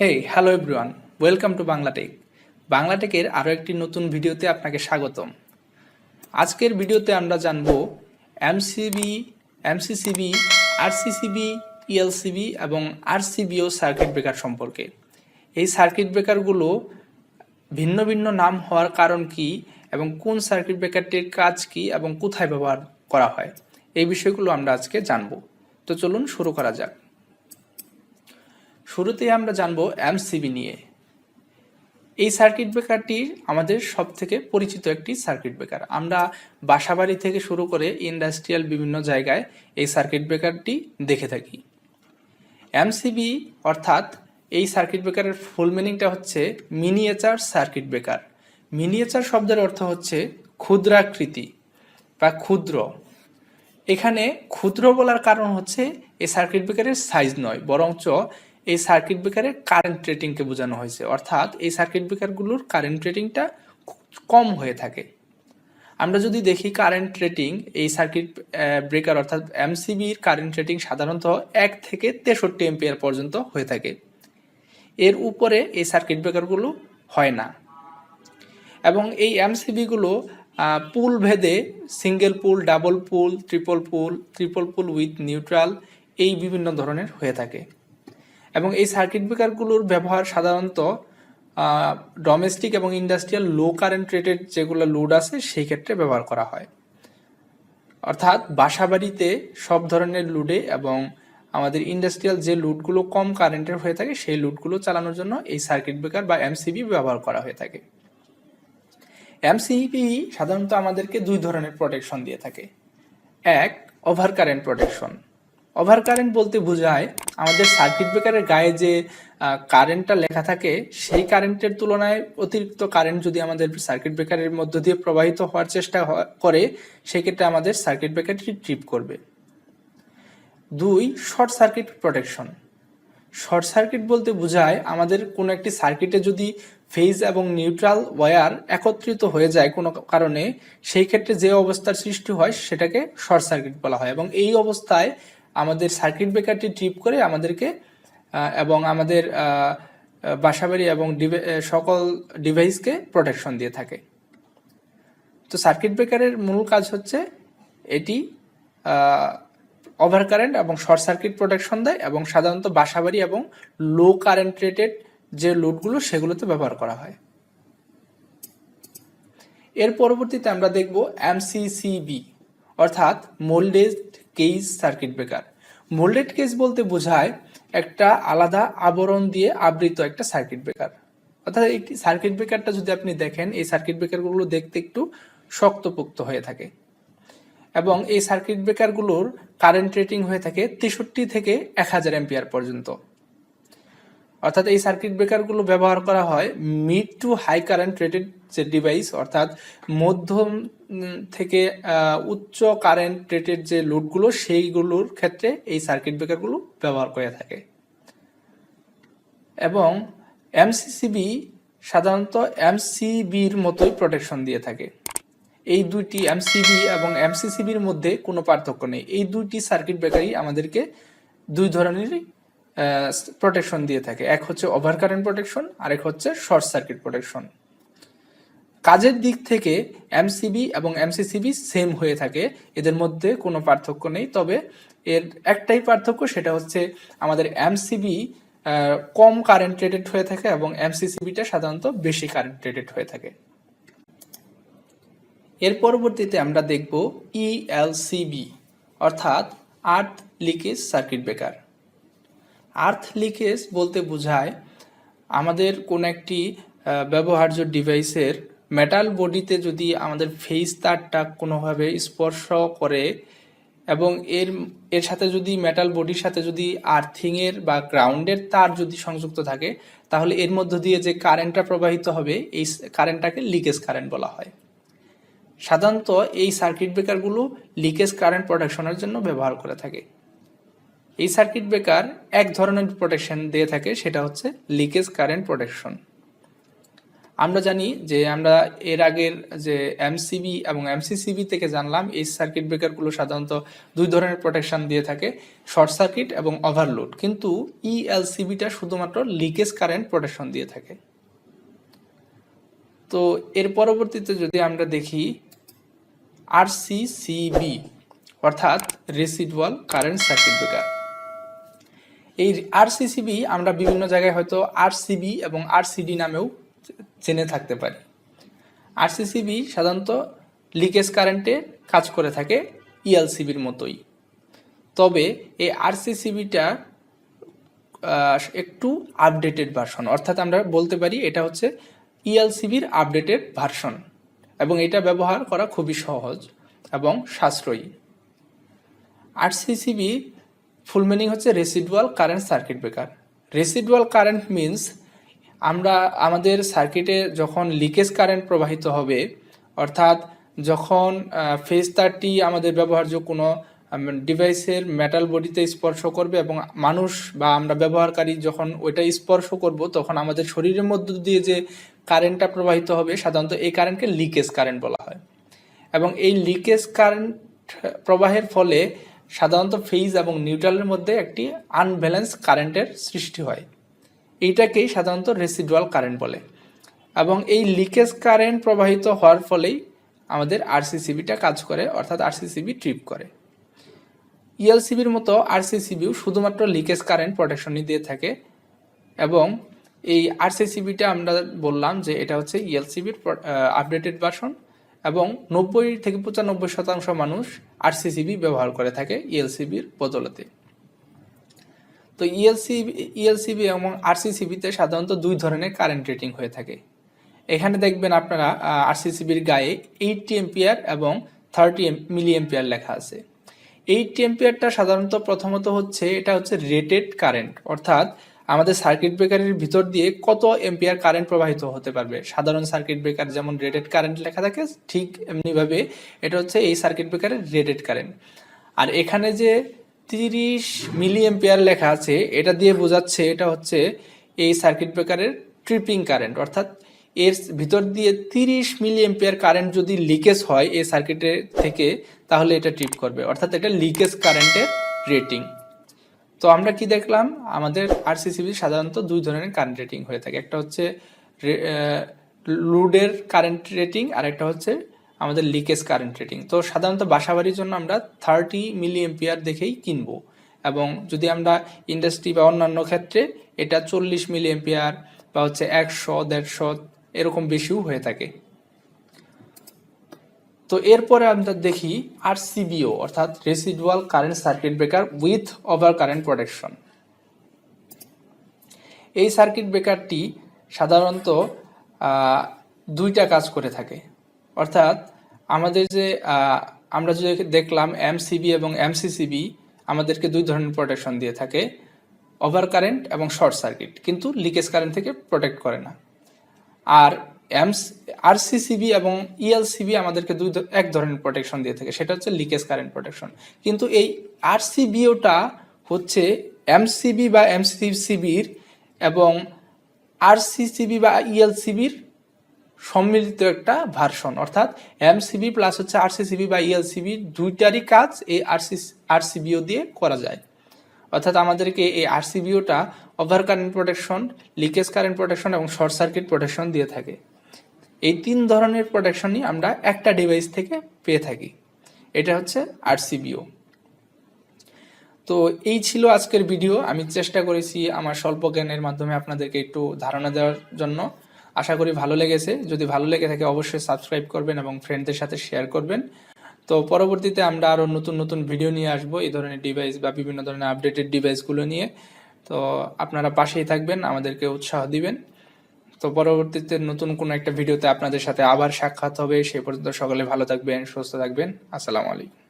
Hey hello everyone welcome to Banglatech বাংলাটেকের আরও একটি নতুন ভিডিওতে আপনাকে স্বাগতম। আজকের ভিডিওতে আমরা জানব এমসিবি এমসিসিবি আরসিসিবি ইএলসিবি এবং আরসিবিও সার্কিট ব্রেকার সম্পর্কে। এই সার্কিট ব্রেকারগুলো ভিন্ন ভিন্ন নাম হওয়ার কারণ কি এবং কোন সার্কিট ব্রেকারটির কাজ কি এবং কোথায় ব্যবহার করা হয়, এই বিষয়গুলো আমরা আজকে জানব। তো চলুন শুরু করা যাক। শুরুতেই আমরা জানব এমসিবি নিয়ে। এই সার্কিট ব্রেকারটি আমাদের সব থেকে পরিচিত একটি সার্কিট ব্রেকার আমরা বাসাবাড়ি থেকে শুরু করে ইন্ডাস্ট্রিয়াল বিভিন্ন জায়গায় এই সার্কিট ব্রেকারটি দেখে থাকি। এমসিবি অর্থাৎ এই সার্কিট ব্রেকারের ফুল মিনিংটা হচ্ছে মিনিয়েচার সার্কিট ব্রেকার মিনিয়েচার শব্দের অর্থ হচ্ছে ক্ষুদ্রাকৃতি বা ক্ষুদ্র। এখানে ক্ষুদ্র বলার কারণ হচ্ছে এই সার্কিট ব্রেকারের সাইজ নয়, বরঞ্চ এই সার্কিট ব্রেকারের কারেন্ট রেটিংকে বোঝানো হয়েছে। অর্থাৎ এই সার্কিট ব্রেকারগুলোর কারেন্ট রেটিংটা কম হয়ে থাকে। আমরা যদি দেখি কারেন্ট রেটিং এই সার্কিট ব্রেকার অর্থাৎ এমসিবির কারেন্ট রেটিং সাধারণত এক থেকে তেষট্টি এম্পিয়ার পর্যন্ত হয়ে থাকে। এর উপরে এই সার্কিট ব্রেকারগুলো হয় না। এবং এই এমসিবিগুলো পুল ভেদে single pole double pole triple pole triple pole with neutral এই বিভিন্ন ধরনের হয়ে থাকে। এবং এই সার্কিট ব্রেকারগুলোর ব্যবহার সাধারণত ডোমেস্টিক এবং ইন্ডাস্ট্রিয়াল লো কারেন্ট রেটেড যেগুলো লোড আছে, সেই ক্ষেত্রে ব্যবহার করা হয়। অর্থাৎ বাসাবাড়িতে সব ধরনের লুডে এবং আমাদের ইন্ডাস্ট্রিয়াল যে লুটগুলো কম কারেন্টের হয়ে থাকে, সেই লুটগুলো চালানোর জন্য এই সার্কিট ব্রেকার বা এমসিবি ব্যবহার করা হয়ে থাকে। এমসিবি সাধারণত আমাদেরকে দুই ধরনের প্রোটেকশন দিয়ে থাকে। এক over current protection over current বলতে বোঝায় আমাদের সার্কিট ব্রেকারের গায়ে যে কারেন্টটা লেখা থাকে, সেই কারেন্টের তুলনায় অতিরিক্ত কারেন্ট যদি আমাদের সার্কিট ব্রেকারের মধ্য দিয়ে প্রবাহিত হওয়ার চেষ্টা করে, সেক্ষেত্রে আমাদের সার্কিট ব্রেকারটি ট্রিপ করবে। দুই short circuit protection short circuit বলতে বোঝায় আমাদের কোনো একটি সার্কিটে যদি ফেজ এবং নিউট্রাল ওয়্যার একত্রিত হয়ে যায় কোনো কারণে, সেই ক্ষেত্রে যে অবস্থার সৃষ্টি হয় সেটাকে শর্ট সার্কিট বলা হয় এবং এই অবস্থায় আমাদের সার্কিট ব্রেকারটি ট্রিপ করে আমাদেরকে এবং আমাদের বাসাবাড়ি এবং সকল ডিভাইসকে প্রোটেকশন দিয়ে থাকে। তো সার্কিট ব্রেকারের মূল কাজ হচ্ছে এটি ওভার কারেন্ট এবং শর্ট সার্কিট প্রোটেকশন দেয় এবং সাধারণত বাসাবাড়ি এবং লো কারেন্ট রেটেড যে লোডগুলো সেগুলোতে ব্যবহার করা হয়। এর পরবর্তীতে আমরা দেখব এমসিসিবি অর্থাৎ moulded case circuit breaker. Moulded case বলতে বোঝায় একটা আলাদা আবরণ দিয়ে আবৃত একটা সার্কিট ব্রেকার। অর্থাৎ একটি সার্কিট ব্রেকারটা যদি আপনি দেখেন, এই সার্কিট ব্রেকারগুলো দেখতে একটু শক্তপোক্ত হয়ে থাকে এবং এই সার্কিট ব্রেকারগুলোর কারেন্ট রেটিং হয়ে থাকে তেষট্টি থেকে এক হাজার এম্পিয়ার পর্যন্ত। অর্থাৎ এই সার্কিট ব্রেকারগুলো ব্যবহার করা হয় mid to high current rated যে ডিভাইস অর্থাৎ মধ্যম থেকে উচ্চ কারেন্ট রেটেড যে লোডগুলো সেইগুলোর ক্ষেত্রে এই সার্কিট ব্রেকারগুলো ব্যবহার করে থাকে। এবং এমসিসিবি সাধারণত এমসিবির মতোই প্রোটেকশন দিয়ে থাকে। এই দুইটি এমসিবি এবং এমসিসিবির মধ্যে কোনো পার্থক্য নেই। এই দুইটি সার্কিট ব্রেকারই আমাদেরকে দুই ধরনেরই প্রোটেকশন দিয়ে থাকে। এক হচ্ছে ওভার কারেন্ট প্রোটেকশন আরেক হচ্ছে শর্ট সার্কিট প্রোটেকশন কাজের দিক থেকে এমসিবি এবং এমসিসিবি সেম হয়ে থাকে। এদের মধ্যে কোনো পার্থক্য নেই, তবে এর একটাই পার্থক্য সেটা হচ্ছে আমাদের এমসিবি কম কারেন্ট রেটেড হয়ে থাকে এবং এমসিসিবিটা সাধারণত বেশি কারেন্ট রেটেড হয়ে থাকে। এর পরবর্তীতে আমরা দেখব ইএলসিবি অর্থাৎ earth leakage circuit breaker earth leakage বলতে বোঝায় আমাদের কোন একটি ব্যবহার্য ডিভাইসের মেটাল বডিতে যদি আমাদের ফেস তারটা কোনোভাবে স্পর্শ করে এবং এর এর সাথে যদি মেটাল বডির সাথে যদি আর্থিংয়ের বা গ্রাউন্ডের তার যদি সংযুক্ত থাকে, তাহলে এর মধ্য দিয়ে যে কারেন্টটা প্রবাহিত হবে, এই কারেন্টটাকে লিকেজ কারেন্ট বলা হয়। সাধারণত এই সার্কিট ব্রেকারগুলো লিকেজ কারেন্ট প্রোডাকশনের জন্য ব্যবহার করে থাকে। এই সার্কিট ব্রেকার এক ধরনের প্রোটেকশন দিয়ে থাকে, সেটা হচ্ছে লিকেজ কারেন্ট প্রোটেকশন আমরা জানি যে আমরা এর আগের যে এমসিবি এবং এমসিসিবি থেকে জানলাম, এই সার্কিট ব্রেকারগুলো সাধারণত দুই ধরনের প্রোটেকশন দিয়ে থাকে শর্ট সার্কিট এবং ওভারলোড কিন্তু E ইএলসিবিটা শুধুমাত্র লিকেজ কারেন্ট প্রোটেকশন দিয়ে থাকে। তো এর পরবর্তীতে যদি আমরা দেখি আরসিসিবি অর্থাৎ রেসিডুয়াল কারেন্ট সার্কিট ব্রেকার এই আরসিসিবি আমরা বিভিন্ন জায়গায় হয়তো আরসিবি এবং আরসিডি নামেও জেনে থাকতে পারি। আরসিসিবি সাধারণত লিকেজ কারেন্টে কাজ করে থাকে ইএলসিবির মতোই। তবে এই আরসিসিবিটা একটু আপডেটেড ভার্সন অর্থাৎ আমরা বলতে পারি এটা হচ্ছে ইএলসিবির আপডেটেড ভার্সন এবং এটা ব্যবহার করা খুবই সহজ এবং সাশ্রয়ী। আরসিসিবি ফুল মিনিং হচ্ছে residual current circuit breaker residual current means আমরা আমাদের সার্কিটে যখন লিকেজ কারেন্ট প্রবাহিত হবে, অর্থাৎ যখন ফেজ তারটি আমাদের ব্যবহার্য কোনো ডিভাইসের মেটাল বডিতে স্পর্শ করবে এবং মানুষ বা আমরা ব্যবহারকারী যখন ওইটা স্পর্শ করব, তখন আমাদের শরীরের মধ্য দিয়ে যে কারেন্টটা প্রবাহিত হবে, সাধারণত এই কারেন্টকে লিকেজ কারেন্ট বলা হয়। এবং এই লিকেজ কারেন্ট প্রবাহের ফলে সাধারণত ফেজ এবং নিউট্রালের মধ্যে একটি আনব্যালেন্স কারেন্টের সৃষ্টি হয়। এইটাকেই সাধারণত রেসিডুয়াল কারেন্ট বলে। এবং এই লিকেজ কারেন্ট প্রবাহিত হওয়ার ফলেই আমাদের আরসিসিবিটা কাজ করে, অর্থাৎ আরসিসিবি ট্রিপ করে। ইএলসিবির মতো আরসিসিবিও শুধুমাত্র লিকেজ কারেন্ট প্রোটেকশনই দিয়ে থাকে। এবং এই আরসিসিবিটা আমরা বললাম যে এটা হচ্ছে ইএলসিবির আপডেটেড ভার্সন এবং নব্বই থেকে পঁচানব্বই শতাংশ মানুষ আরসিসিবি ব্যবহার করে থাকে ইএলসিবির বদলতে। তো ইএলসিবি ইএলসিবি এবং আরসিসিবিতে সাধারণত দুই ধরনের কারেন্ট রেটিং হয়ে থাকে। এখানে দেখবেন আপনারা আরসিসিবির গায়ে এইটটি এম্পিয়ার এবং থার্টি মিলি এম্পিয়ার লেখা আছে। এইটটি এম্পিয়ারটা সাধারণত প্রথমত হচ্ছে, এটা হচ্ছে রেটেড কারেন্ট অর্থাৎ আমাদের সার্কিট ব্রেকারের ভিতর দিয়ে কত এম্পিয়ার কারেন্ট প্রবাহিত হতে পারবে? সাধারণ সার্কিট ব্রেকার যেমন রেটেড কারেন্ট লেখা থাকে, ঠিক এমনিভাবে এটা হচ্ছে এই সার্কিট ব্রেকারের রেটেড কারেন্ট আর এখানে যে তিরিশ মিলি এম্পিয়ার লেখা আছে, এটা দিয়ে বোঝাচ্ছে এটা হচ্ছে এই সার্কিট ব্রেকারের ট্রিপিং কারেন্ট অর্থাৎ এর ভিতর দিয়ে তিরিশ মিলি এম্পিয়ার কারেন্ট যদি লিকেজ হয় এই সার্কিটের থেকে, তাহলে এটা ট্রিপ করবে। অর্থাৎ এটা লিকেজ কারেন্টের রেটিং তো আমরা কি দেখলাম? আমাদের আরসিসিবি সাধারণত দুই ধরনের কারেন্ট রেটিং হয়ে থাকে। একটা হচ্ছে লুডের কারেন্ট রেটিং আর একটা হচ্ছে আমাদের লিকেজ কারেন্ট রেটিং তো সাধারণত বাসাবাড়ির জন্য আমরা থার্টি মিলি এম্পিয়ার দেখেই কিনবো এবং যদি আমরা ইন্ডাস্ট্রি বা অন্যান্য ক্ষেত্রে এটা চল্লিশ মিলি এম্পিয়ার বা হচ্ছে একশো, দেড়শো এরকম বেশিও হয়ে থাকে। তো এরপরে আমরা দেখি আর সিবিও অর্থাৎ residual current circuit breaker with over current protection এই সার্কিট ব্রেকারটি সাধারণত দুইটা কাজ করে থাকে। অর্থাৎ আমাদের যে আমরা যে দেখলাম এমসিবি এবং এমসিসিবি আমাদেরকে দুই ধরনের প্রোটেকশন দিয়ে থাকে ওভার কারেন্ট এবং শর্ট সার্কিট কিন্তু লিকেজ কারেন্ট থেকে প্রোটেক্ট করে না। আর এমস, আরসিসিবি এবং ইএলসিবি আমাদেরকে দুই এক ধরনের প্রোটেকশন দিয়ে থাকে, সেটা হচ্ছে লিকেজ কারেন্ট প্রোটেকশন কিন্তু এই আরসিবিওটা হচ্ছে এমসিবি বা এমসিসিবির এবং আরসিসিবি বা ইএলসিবির সম্মিলিত একটা ভার্সন অর্থাৎ এমসিবি প্লাস হচ্ছে আরসিসিবি বা ইএলসিবি দুইটারই কাজ এই আরসি আরসিবিও দিয়ে করা যায়। অর্থাৎ আমাদেরকে এই আরসিবিওটা over current protection leakage current protection এবং শর্ট সার্কিট প্রোটেকশন দিয়ে থাকে। এই তিন ধরনের প্রোটেকশনই আমরা একটা ডিভাইস থেকে পেয়ে থাকি। এটা হচ্ছে আরসিবিও তো এই ছিল আজকের ভিডিও আমি চেষ্টা করেছি আমার স্বল্প জ্ঞানের মাধ্যমে আপনাদেরকে একটু ধারণা দেওয়ার জন্য। আশা করি ভালো লেগেছে। যদি ভালো লেগে থাকে, অবশ্যই সাবস্ক্রাইব করবেন এবং ফ্রেন্ডদের সাথে শেয়ার করবেন। তো পরবর্তীতে আমরা আরও নতুন নতুন ভিডিও নিয়ে আসব এই ধরনের ডিভাইস বা বিভিন্ন ধরনের আপডেটেড ডিভাইসগুলো নিয়ে। তো আপনারা পাশেই থাকবেন, আমাদেরকে উৎসাহ দিবেন। তো পরবর্তীতে নতুন কোনো একটা ভিডিওতে আপনাদের সাথে আবার সাক্ষাৎ হবে, সে পর্যন্ত সকলে ভালো থাকবেন, সুস্থ থাকবেন। আসসালামু আলাইকুম।